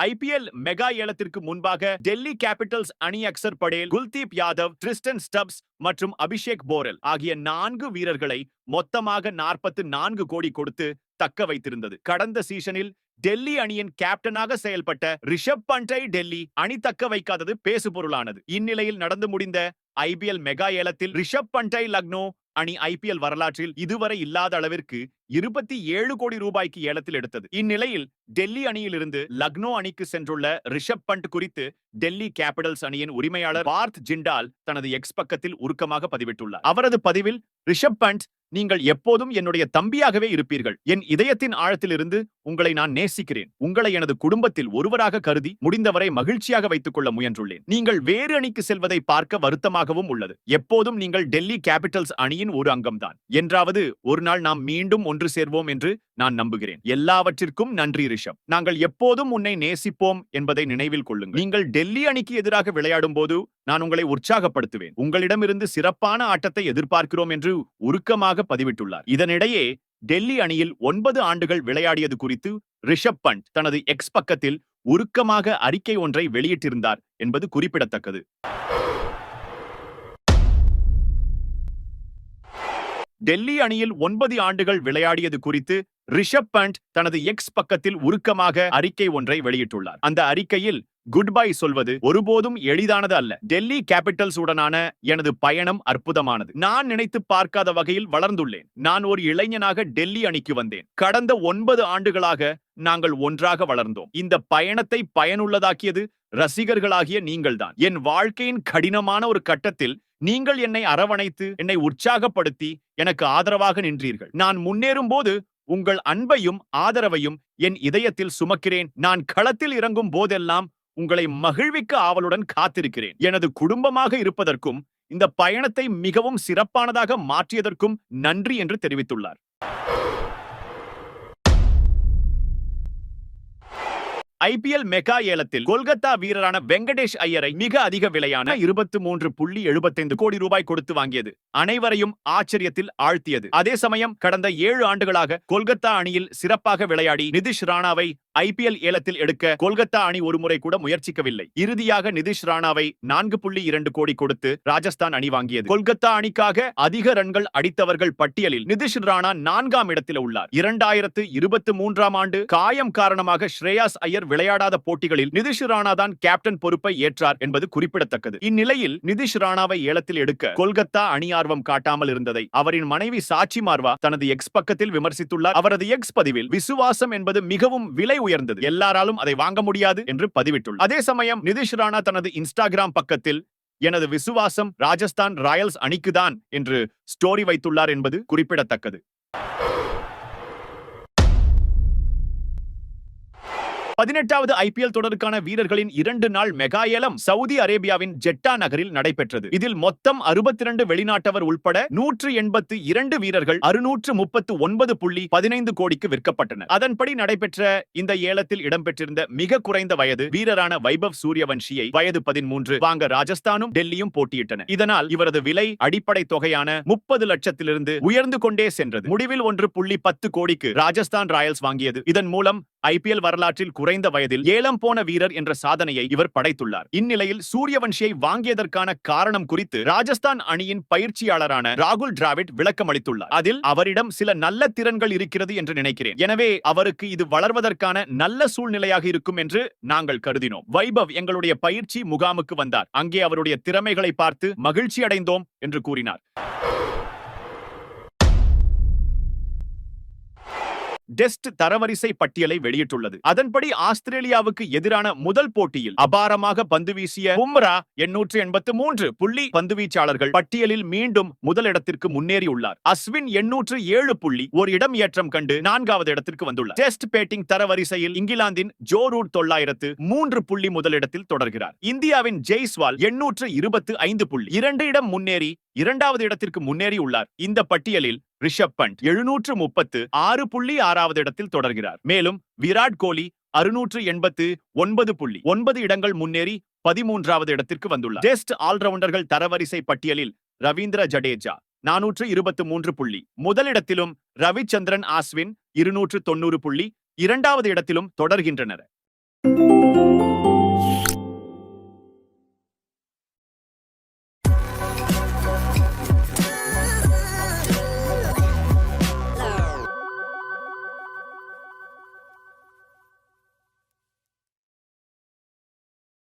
IPL mega ஏலத்திற்கு முன்பாக Delhi Capitals அணி Axar Patel Kuldeep Yadav Tristan Stubbs மற்றும் அபிஷேக் போரல் ஆகிய நான்கு வீரர்களை மொத்தமாக நாற்பத்து நான்கு கோடி கொடுத்து தக்க வைத்திருந்தது. கடந்த சீசனில் டெல்லி அணியின் கேப்டனாக செயல்பட்ட ரிஷப் பண்டை டெல்லி அணி தக்க வைக்காதது பேசுபொருளானது. இந்நிலையில் நடந்து முடிந்த ஐபிஎல் மெகா ஏலத்தில் ரிஷப் பண்டை லக்னோ அணி ஐபிஎல் வரலாற்றில் இதுவரை இல்லாத அளவிற்கு இருபத்தி ஏழு கோடி ரூபாய்க்கு ஏலத்தில் எடுத்தது. இந்நிலையில் டெல்லி அணியிலிருந்து லக்னோ அணிக்கு சென்றுள்ள ரிஷப் பண்ட் குறித்து டெல்லி கேபிட்டல்ஸ் அணியின் உரிமையாளர் பார்த் ஜிண்டால் தனது எக்ஸ் பக்கத்தில் உருக்கமாக பதிவிட்டுள்ளார். அவரது பதிவில் ரிஷப் பண்ட் நீங்கள் எப்போதும் என்னுடைய தம்பியாகவே இருப்பீர்கள். என் இதயத்தின் ஆழத்திலிருந்து உங்களை நான் நேசிக்கிறேன். உங்களை எனது குடும்பத்தில் ஒருவராக கருதி முடிந்தவரை மகிழ்ச்சியாக வைத்துக் கொள்ள முயன்றுள்ளேன். நீங்கள் வேறு அணிக்கு செல்வதை பார்க்க வருத்தமாகவும் உள்ளது. எப்போதும் நீங்கள் டெல்லி கேபிட்டல்ஸ் அணியின் ஒரு அங்கம்தான். என்றாவது ஒரு நாள் நாம் மீண்டும் ஒன்று சேர்வோம் என்று நான் நம்புகிறேன். எல்லாவற்றிற்கும் நன்றி ரிஷப். நாங்கள் எப்போதும் உன்னை நேசிப்போம் என்பதை நினைவில் கொள்ளுங்கள். நீங்கள் டெல்லி அணிக்கு எதிராக விளையாடும் போது நான் உங்களை உற்சாகப்படுத்துவேன். உங்களிடமிருந்து சிறப்பான ஆட்டத்தை எதிர்பார்க்கிறோம் என்று உருக்கமாக பதிவிட்டுள்ளார். இதனிடையே டெல்லி அணியில் ஒன்பது ஆண்டுகள் விளையாடியது குறித்து ரிஷப் பண்ட் தனது எக்ஸ் பக்கத்தில் உருக்கமாக அறிக்கை ஒன்றை வெளியிட்டிருந்தார் என்பது குறிப்பிடத்தக்கது. டெல்லி அணியில் ஒன்பது ஆண்டுகள் விளையாடியது குறித்து ரிஷப் பண்ட் தனது எக்ஸ் பக்கத்தில் உருக்கமாக அறிக்கை ஒன்றை வெளியிட்டுள்ளார். அந்த அறிக்கையில் குட் பை சொல்வது ஒருபோதும் எளிதானது அல்ல. டெல்லி கேபிட்டல்ஸ் உடனான எனது பயணம் அற்புதமானது. நான் நினைத்து பார்க்காத வகையில் வளர்ந்துள்ளேன். நான் ஒரு இளைஞனாக டெல்லி அணிக்கு வந்தேன். கடந்த ஒன்பது ஆண்டுகளாக நாங்கள் ஒன்றாக வளர்ந்தோம். இந்த பயணத்தை பயனுள்ளதாக்கியது ரசிகர்களாகிய நீங்கள்தான். என் வாழ்க்கையின் கடினமான ஒரு கட்டத்தில் நீங்கள் என்னை அரவணைத்து என்னை உற்சாகப்படுத்தி எனக்கு ஆதரவாக நின்றீர்கள். நான் முன்னேறும் போது உங்கள் அன்பையும் ஆதரவையும் என் இதயத்தில் சுமக்கிறேன். நான் களத்தில் இறங்கும் போதெல்லாம் உங்களை மகிழ்விக்க ஆவலுடன் காத்திருக்கிறேன். எனது குடும்பமாக இருப்பதற்கும் இந்த பயணத்தை மிகவும் சிறப்பானதாக மாற்றியதற்கும் நன்றி என்று தெரிவித்துள்ளார். ஐபிஎல் மெகா ஏலத்தில் கொல்கத்தா வீரரான வெங்கடேஷ் ஐயரை மிக அதிக விலையான இருபத்தி மூன்று புள்ளி எழுபத்தைந்து கோடி ரூபாய் கொடுத்து வாங்கியது. அனைவரையும் ஆச்சரியத்தில் ஆழ்த்தியது. அதே சமயம் கடந்த ஏழு ஆண்டுகளாக கொல்கத்தா அணியில் சிறப்பாக விளையாடி நிதிஷ் ராணாவை ஐபிஎல் ஏலத்தில் எடுக்க கொல்கத்தா அணி ஒருமுறை கூட முயற்சிக்கவில்லை. இறுதியாக நிதிஷ் ராணாவை நான்கு புள்ளி இரண்டு கோடி கொடுத்து ராஜஸ்தான் அணி வாங்கியது. கொல்கத்தா அணிக்காக அதிக ரன்கள் அடித்தவர்கள் பட்டியலில் நிதிஷ் ராணா நான்காம் இடத்தில் உள்ளார். இரண்டாயிரத்து இருபத்தி மூன்றாம் ஆண்டு காயம் காரணமாக ஸ்ரேயாஸ் ஐயர் விளையாடாத போட்டிகளில் நிதிஷ் ராணா தான் கேப்டன் பொறுப்பை ஏற்றார் என்பது குறிப்பிடத்தக்கது. இந்நிலையில் நிதிஷ் ராணாவை ஏலத்தில் எடுக்க கொல்கத்தா அணி ஆர்வம் காட்டாமல் இருந்ததை அவரின் மனைவி சாட்சி மார்வா தனது எக்ஸ் பக்கத்தில் விமர்சித்துள்ளார். அவரது எக்ஸ் பதிவில் விசுவாசம் என்பது மிகவும் விலை உயர்ந்தது. எல்லாராலும் அதை வாங்க முடியாது என்று பதிவிட்டுள்ளார். அதே சமயம் நிதிஷ் ராணா தனது இன்ஸ்டாகிராம் பக்கத்தில் எனது விசுவாசம் ராஜஸ்தான் ராயல்ஸ் அணிக்குதான் என்று ஸ்டோரி வைத்துள்ளார் என்பது குறிப்பிடத்தக்கது. பதினெட்டாவது ஐபிஎல் தொடருக்கான வீரர்களின் இரண்டு நாள் மெகா ஏலம் சவுதி அரேபியாவின் ஜெட்டா நகரில் நடைபெற்றது. இதில் மொத்தம் அறுபத்தி இரண்டு வெளிநாட்டவர் உள்பட நூற்று எண்பத்து இரண்டு வீரர்கள் அறுநூற்று முப்பத்து ஒன்பது புள்ளி பதினைந்து கோடிக்கு விற்கப்பட்டனர். அதன்படி நடைபெற்ற இந்த ஏலத்தில் இடம்பெற்றிருந்த மிக குறைந்த வயது வீரரான வைபவ் சூரியவன்ஷியை வயது பதிமூன்று வாங்க ராஜஸ்தானும் டெல்லியும் போட்டியிட்டன. இதனால் இவரது விலை அடிப்படை தொகையான முப்பது லட்சத்திலிருந்து உயர்ந்து கொண்டே சென்றது. முடிவில் ஒன்று புள்ளி பத்து கோடிக்கு ராஜஸ்தான் ராயல்ஸ் வாங்கியது. இதன் மூலம் ஐபிஎல் வரலாற்றில் குறைந்த வயதில் ஏலம் போன வீரர் என்ற சாதனையை இவர் படைத்துள்ளார். இந்நிலையில் சூரியவன்ஷியை வாங்கியதற்கான காரணம் குறித்து ராஜஸ்தான் அணியின் பயிற்சியாளரான ராகுல் டிராவிட் விளக்கம் அளித்துள்ளார் அதில் அவரிடம் சில நல்ல திறன்கள் இருக்கிறது என்று நினைக்கிறேன். எனவே அவருக்கு இது வளர்வதற்கான நல்ல சூழ்நிலையாக இருக்கும் என்று நாங்கள் கருதினோம். வைபவ் எங்களுடைய பயிற்சி முகாமுக்கு வந்தார். அங்கே அவருடைய திறமைகளை பார்த்து மகிழ்ச்சி அடைந்தோம் என்று கூறினார். டெஸ்ட் தரவரிசை பட்டியலை வெளியிட்டுள்ளது. அதன்படி ஆஸ்திரேலியாவுக்கு எதிரான முதல் போட்டியில் அபாரமாக பந்து வீசிய பும்ரா எண்ணூற்று எண்பத்து மூன்று புள்ளி பந்து வீச்சாளர்கள் பட்டியலில் மீண்டும் முதலிடத்திற்கு முன்னேறியுள்ளார். அஸ்வின் எண்ணூற்று ஏழு புள்ளி ஒரு இடம் ஏற்றம் கண்டு நான்காவது இடத்திற்கு வந்துள்ளார். டெஸ்ட் பேட்டிங் தரவரிசையில் இங்கிலாந்தின் ஜோ ரூட் தொள்ளாயிரத்து மூன்று புள்ளி முதலிடத்தில் தொடர்கிறார். இந்தியாவின் ஜெய்ஸ்வால் எண்ணூற்று இருபத்து ஐந்து புள்ளி இரண்டு இடம் முன்னேறி இரண்டாவது இடத்திற்கு முன்னேறி உள்ளார் இந்த பட்டியலில் ரிஷப் பண்ட் எழுநூற்று முப்பத்து ஆறு புள்ளி ஆறாவது இடத்தில் தொடர்கிறார். மேலும் விராட் கோலி அறுநூற்று எண்பத்து ஒன்பது புள்ளி ஒன்பது இடங்கள் முன்னேறி பதிமூன்றாவது இடத்திற்கு வந்துள்ளார். டெஸ்ட் ஆல்ரவுண்டர்கள் தரவரிசை பட்டியலில் ரவீந்திர ஜடேஜா நானூற்று இருபத்து மூன்று புள்ளி முதலிடத்திலும் ரவிச்சந்திரன் ஆஸ்வின் இருநூற்று தொன்னூறு புள்ளி இரண்டாவது இடத்திலும் தொடர்கின்றனர்.